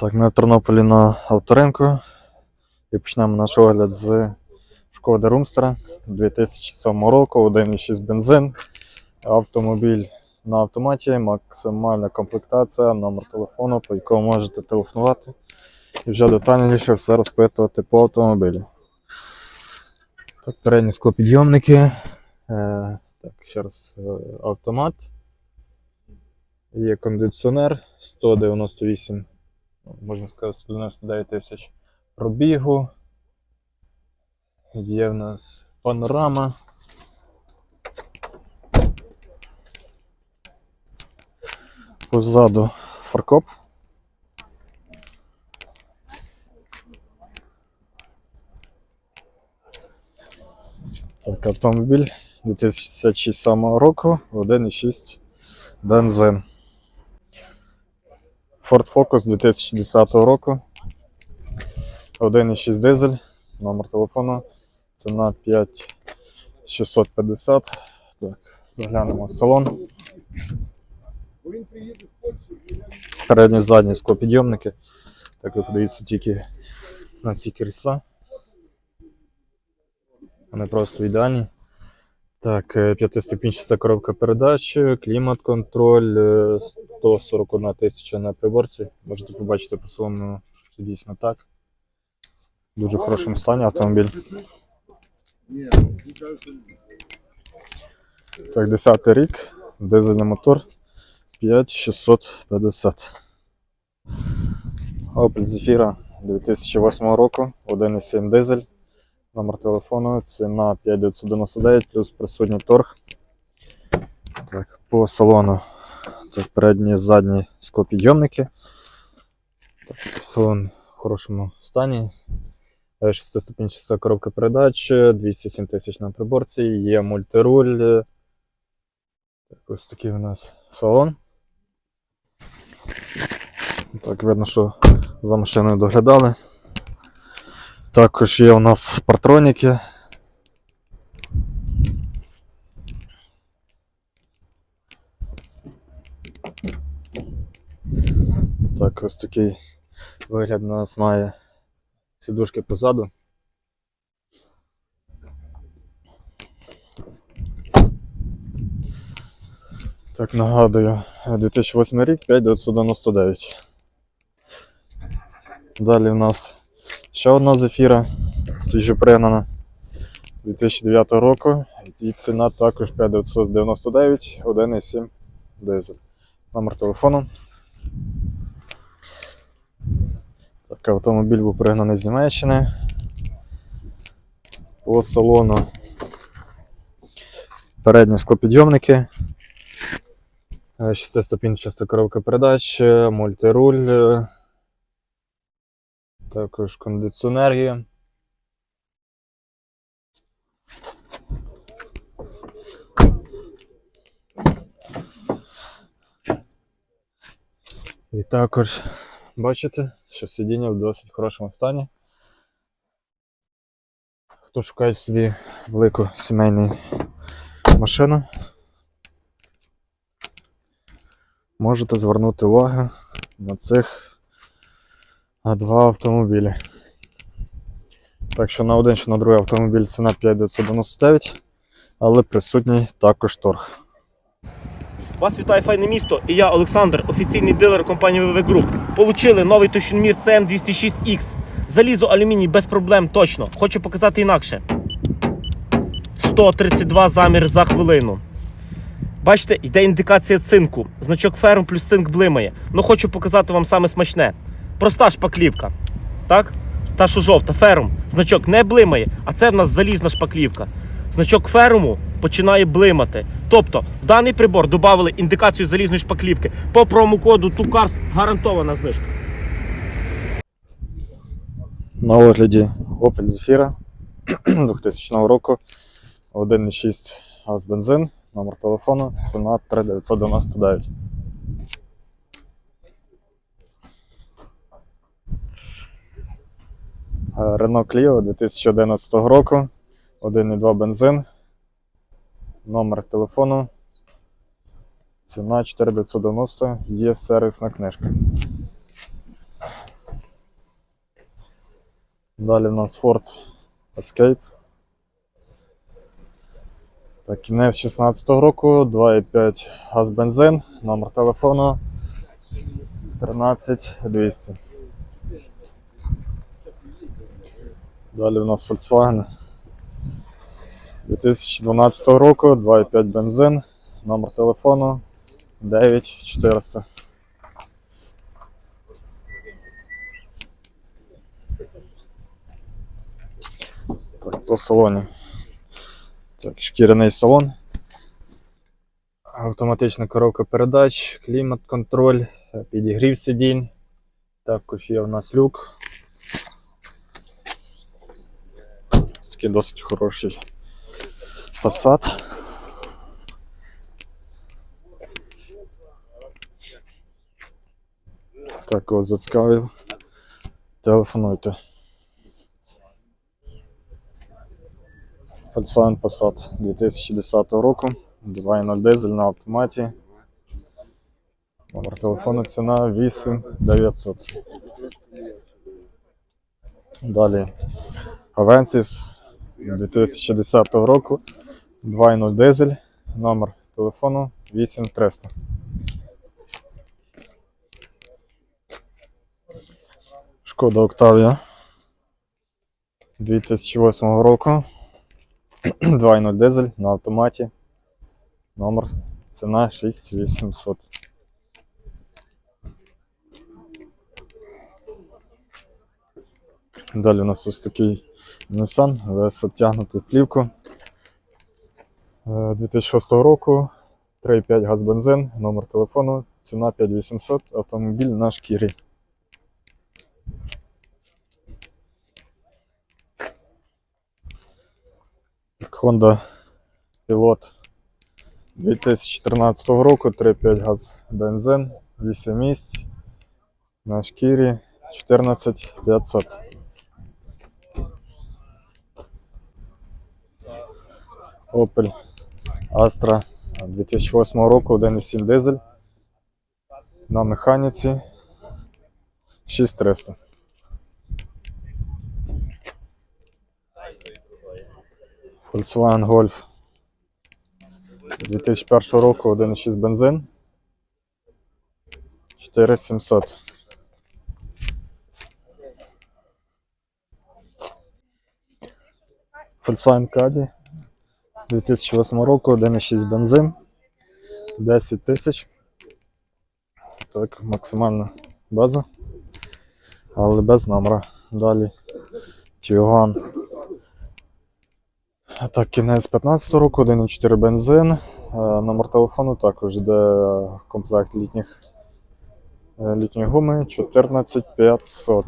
Так, ми в Тернополі на авторинку і почнемо наш огляд з Шкоди Румстера 2007 року, 1,6 бензин, автомобіль на автоматі, максимальна комплектація, номер телефону, по якому можете телефонувати і вже детальніше все розпитувати по автомобілю. Так, передні склопідйомники. Е, так, ще раз е, автомат. Є кондиціонер 198 можна сказати, 199 тисяч пробігу. Є в нас панорама. Позаду фаркоп. Так, автомобіль 2007 року, 1,6 бензин. Ford Focus 2010 року. 1,6 дизель, номер телефону. Ціна 5650. Так, заглянемо в салон. Передні задні склопідйомники. Так ви подивіться тільки на ці крісла. Вони просто ідеальні. Так, е, п'ятиступінчаста коробка передач, клімат-контроль, е, 141 тисяча на приборці. Можете побачити по салону, що це дійсно так. В дуже хорошому стані автомобіль. Так, 10 рік, дизельний мотор 5650. Opel Zafira 2008 року, 1,7 дизель. Номер телефону, ціна 5999 плюс присутній торг. Так, по салону. Так, передні задні склопідйомники. Так, салон в хорошому стані. Е, Шестиступінчаста коробка передач, 207 тисяч на приборці, є мультируль. Так, ось такий у нас салон. Так, видно, що за машиною доглядали. Також є у нас партроніки. Так, ось такий вигляд у нас має сідушки позаду. Так, нагадую, 2008 рік 5999. Далі у нас ще одна зефіра, свіжопригнана 2009 року. І ціна також 5999, 1,7 дизель. Номер телефону. Так, автомобіль був пригнаний з Німеччини. По салону передні склопідйомники. Е, Шестиступінчаста коробка передач, мультируль, також кондиціонер. І також бачите, що сидіння в досить хорошому стані. Хто шукає собі велику сімейну машину, можете звернути увагу на цих а, два автомобілі. Так що на один, що на другий автомобіль ціна 5999, але присутній також торг. Вас вітає файне місто і я, Олександр, офіційний дилер компанії VV Group. Получили новий тощунмір CM206X. Залізо, алюміній без проблем точно. Хочу показати інакше. 132 замір за хвилину. Бачите, йде індикація цинку. Значок ферм плюс цинк блимає. Ну хочу показати вам саме смачне. Проста шпаклівка. Так? Та, що жовта, ферум. Значок не блимає, а це в нас залізна шпаклівка. Значок феруму починає блимати. Тобто, в даний прибор додали індикацію залізної шпаклівки. По промокоду ТУКАРС гарантована знижка. На огляді Opel Zafira 2000 року 1,6 газ бензин, номер телефону, ціна 3999. Renault Clio 2011 року, 1,2 бензин, номер телефону, ціна 4990, є сервісна книжка. Далі в нас Ford Escape. Так, кінець 16 року, 2,5 газ бензин, номер телефону 13200. Далі в нас Volkswagen 2012 року, 2,5 бензин, номер телефону 9400. Так, по салоні. Так, шкіряний салон. Автоматична коробка передач, клімат-контроль, підігрів сидінь. Також є в нас люк. Ось Такий досить хороший Passat. Так, ось зацікавив. Телефонуйте. Volkswagen Passat 2010 року. 2.0 дизель на автоматі. Номер телефону ціна 8900. Далі Avensis 2010 року. 2.0 дизель. Номер телефону 8300. Шкода Octavia 2008 року. 2.0 дизель на автоматі. Номер ціна 6800. Далі у нас ось такий Nissan, весь обтягнутий в плівку. Е, 2006 року, 3,5 газ бензин, номер телефону, ціна 5800, автомобіль на шкірі. Honda Pilot 2014 року, 3,5 газ бензин, 8 місць. На шкірі. 14500. Opel Astra 2008 року, 1,7 дизель на механіці 6300. Volkswagen Golf 2001 року 1,6 бензин 4700. Volkswagen Caddy 2008 року 1,6 бензин 10 тисяч. Так, максимальна база, але без номера. Далі Tiguan так, кінець 15 року, 1,4 бензин. Е, Номер телефону також йде комплект літніх, е, літньої гуми 14500.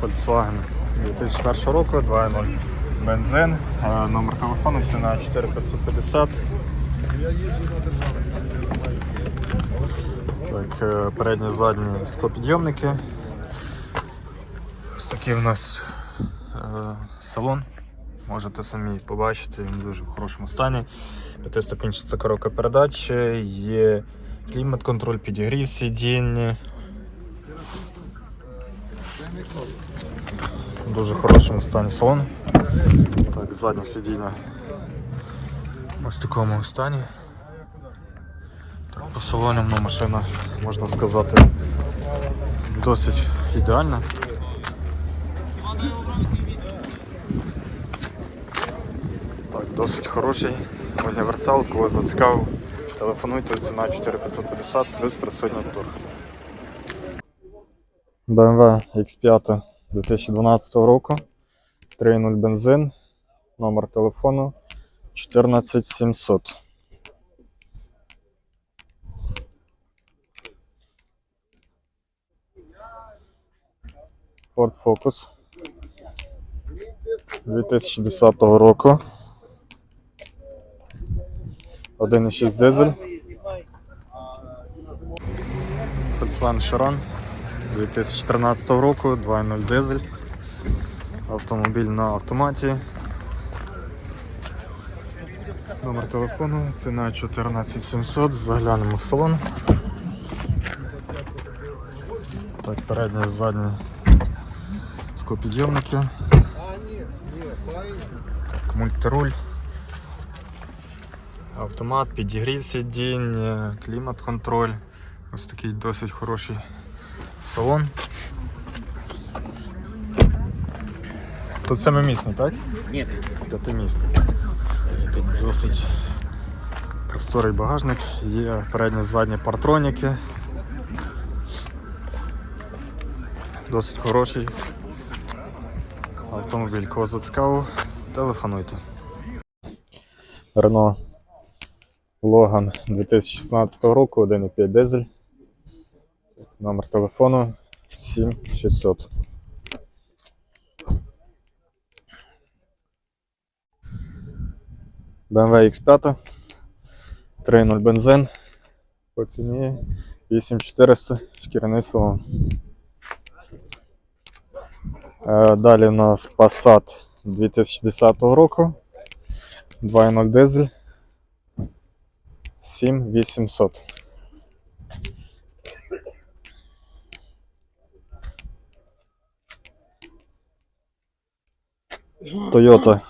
Volkswagen 2001 року, 2.0 бензин. Е, Номер телефону ціна 4550. Так, е, передні задні склопідйомники. Ось такий у нас е, салон. Можете самі побачити, він дуже в хорошому стані. П'ятиступінчаста коробка передач, є клімат-контроль, підігрів сидінь. В дуже хорошому стані салон. Так, заднє сидіння ось в такому стані. Так, по салонам ну, машина, можна сказати, досить ідеальна. Так, досить хороший універсал, кого зацікавив. Телефонуйте, ціна 4550 плюс присутній тур. BMW X5 2012 року. 3.0 бензин. Номер телефону 14700. Ford Focus 2010 року. 1,6 дизель. Volkswagen Chiron 2013 року, 2.0 дизель. Автомобіль на автоматі. Номер телефону, ціна 14700, заглянемо в салон. Так, передні, задні скопідйомники. Так, мультируль. Автомат, підігрів сидінь, е, клімат-контроль. Ось такий досить хороший салон. Тут семимісний, так? Ні. П'ятимісний. Тут досить просторий багажник, є передні задні партроніки. Досить хороший автомобіль. Кого зацікавив, телефонуйте. Рено Логан 2016 року, 1,5 дизель. Номер телефону 7600. BMW X5 3.0 бензин по ціні 8400 шкіряний салон. Е, Далі у нас Passat 2010 року 2.0 дизель 7800. Toyota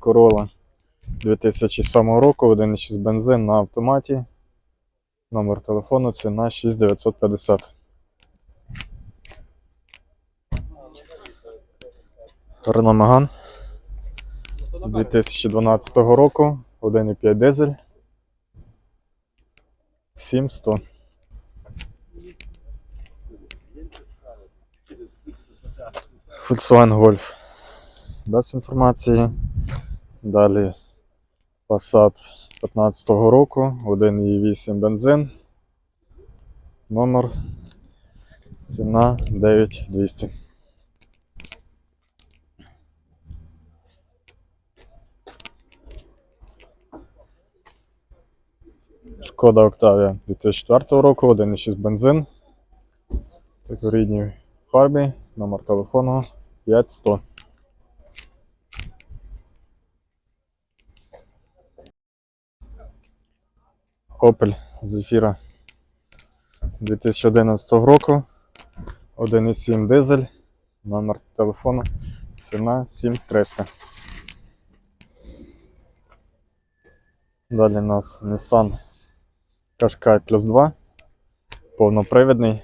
Corolla 2007 року, 1.6 бензин на автоматі. Номер телефону ціна 6950. Renault Megane 2012 року, 1.5 дизель. 7100. Volkswagen Golf. Без інформації. Далі Passat 15 року, 1,8 бензин. Номер. Ціна 9200. Шкода Octavia 2004 року, 1,6 бензин. Так у рідній фарбі, номер телефону 5100. Opel Zafira 2011 року, 1,7 дизель, номер телефону, ціна 7300. Далі у нас Nissan Qashqai плюс 2, повнопривідний.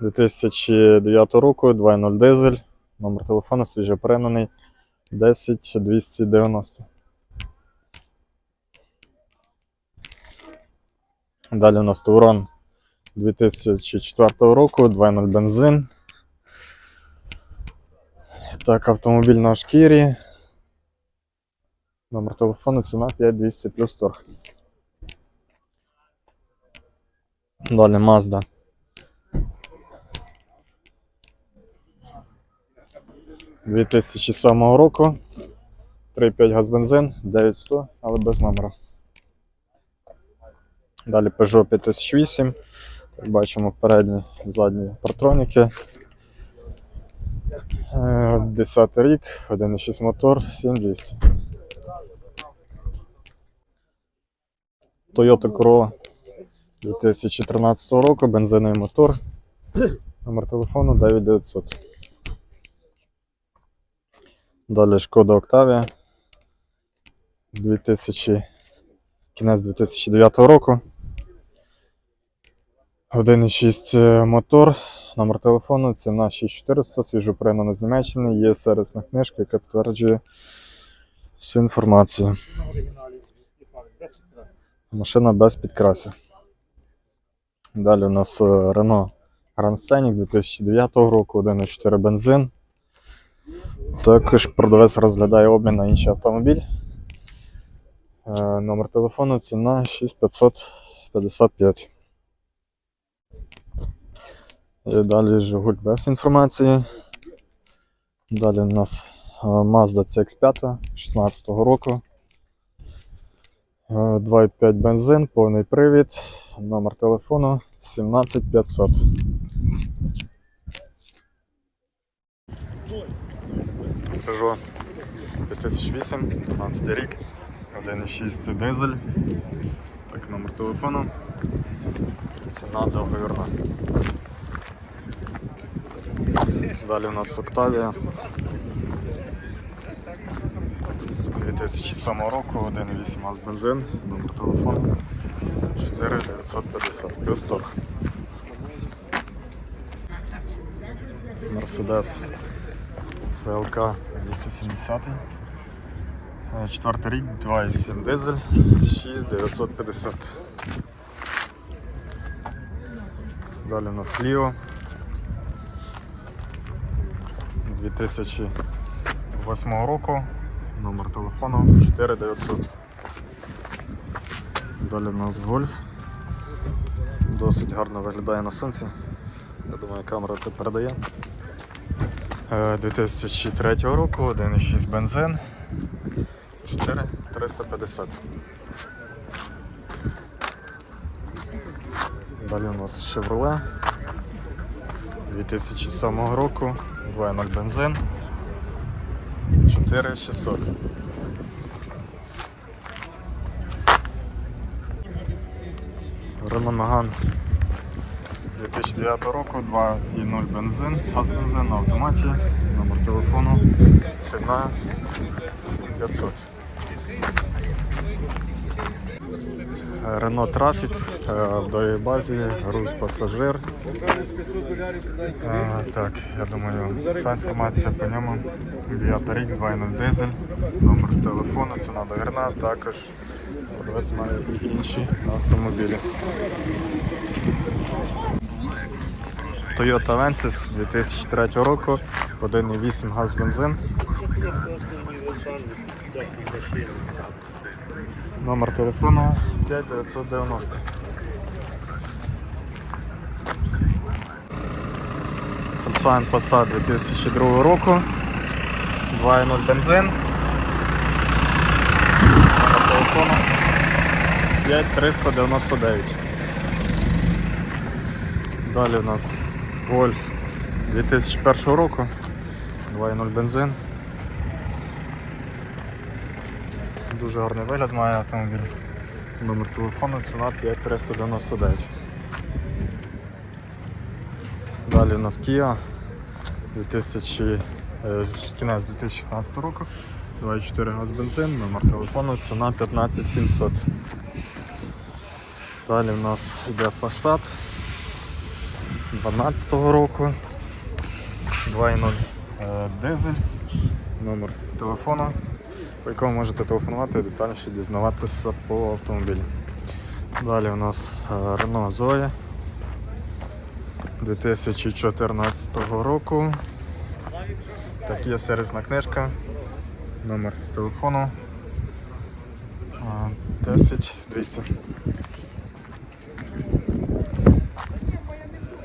2009 року, 2.0 дизель, номер телефону свіжопринений 10290. Далі у нас Таурон 2004 року, 2.0 бензин. Так, автомобіль на шкірі. Номер телефону, ціна 5200 плюс торг. Далі Mazda. Дві тисячі року. 3,5 газ бензин, 9100, але без номера. Далі Peugeot 5008. Як бачимо, передні задні партроніки. Е, 10 рік, 1,6 мотор, 7200. Toyota Corolla 2013 року, бензиновий мотор. Номер телефону 9900. Далі Шкода Octavia 2000, кінець 2009 року. 1,6 мотор, номер телефону, ціна 6400, свіжопринений з Німеччини, є сервісна книжка, яка підтверджує всю інформацію. Машина без підкрасів. Далі у нас е, Renault Grand Scenic 2009 року, 1,4 бензин. Також продавець розглядає обмін на інший автомобіль. Е, Номер телефону, ціна 6555. І далі Жигуль без інформації. Далі у нас е, Mazda CX5 16 року. Е, 2,5 бензин, повний привід, номер телефону 17500. Peugeot 2008, 15 рік, 1,6 дизель. Так, номер телефону Ціна договірна. Далі у нас Октавія. З 2007 року, 1,8 газ бензин, номер телефону 4950 плюс торг. Мерседес ЦЛК 270. Е, Четвертий рік, 2,7 дизель, 6950. Далі у нас Clio 2008 року, номер телефону 4900. Далі у нас Golf. Досить гарно виглядає на сонці. Я думаю, камера це передає. Е, 2003 року, 1,6 бензин, 4350. Далі у нас Chevrolet 2007 року, 2.0 бензин, 4600. Renault Megane 2009 року, 2.0 бензин, газ бензин на автоматі, номер телефону, ціна 500. Renault Traffic е, в доїй базі, груз пасажир. Е, Так, я думаю, ця інформація по ньому. 9 рік, 2.0 дизель, номер телефону, ціна договірна, також продавець має інші автомобілі. Toyota Avensis 2003 року, 1,8 газ бензин. Номер телефону 5990. Volkswagen Passat 2002 року. 2.0 бензин. Номер телефону 5399. Далі у нас Golf 2001 року. 2.0 бензин. Дуже гарний вигляд має автомобіль. Номер телефону, ціна 5399. Далі у нас Kia 2000, кінець 2016 року. 2,4 газ бензин, номер телефону, ціна 15700. Далі у нас йде Passat 12 року. 2,0 е, дизель, номер телефону, по якому можете телефонувати і детальніше дізнаватися по автомобілі. Далі у нас е, Renault Zoe 2014 року. Так, є сервісна книжка, номер телефону е, 10 200.